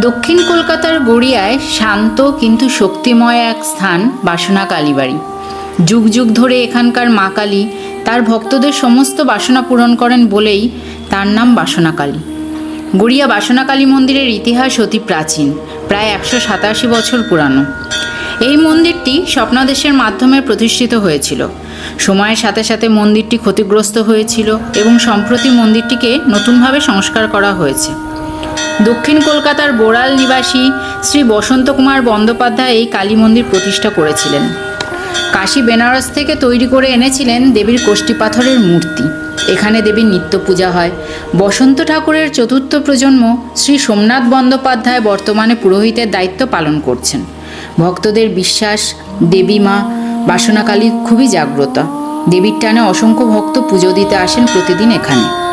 দক্ষিণ কলকাতার গড়িয়ায় শান্ত কিন্তু শক্তিময় এক স্থান বাসনা কালীবাড়ি। যুগ যুগ ধরে এখানকার মা কালী তার ভক্তদের সমস্ত বাসনা পূরণ করেন বলেই তার নাম বাসনা কালী। গড়িয়া বাসনা কালী মন্দিরের ইতিহাস অতি প্রাচীন, প্রায় একশো সাতাশি বছর পুরানো। এই মন্দিরটি স্বপ্নাদেশের মাধ্যমে প্রতিষ্ঠিত হয়েছিল। সময়ের সাথে সাথে মন্দিরটি ক্ষতিগ্রস্ত হয়েছিল এবং সম্প্রতি মন্দিরটিকে নতুনভাবে সংস্কার করা হয়েছে। দক্ষিণ কলকাতার বোড়াল নিবাসী শ্রী বসন্ত কুমার বন্দ্যোপাধ্যায় এই কালী মন্দির প্রতিষ্ঠা করেছিলেন। কাশী, বেনারস থেকে তৈরি করে এনেছিলেন দেবীর কোষ্ঠী পাথরের মূর্তি। এখানে দেবীর নিত্য পূজা হয়। বসন্ত ঠাকুরের চতুর্থ প্রজন্ম শ্রী সোমনাথ বন্দ্যোপাধ্যায় বর্তমানে পুরোহিতের দায়িত্ব পালন করছেন। ভক্তদের বিশ্বাস, দেবী মা, বাসনাকালী খুবই জাগ্রত। দেবীর টানে অসংখ্য ভক্ত পুজো দিতে আসেন প্রতিদিন এখানে।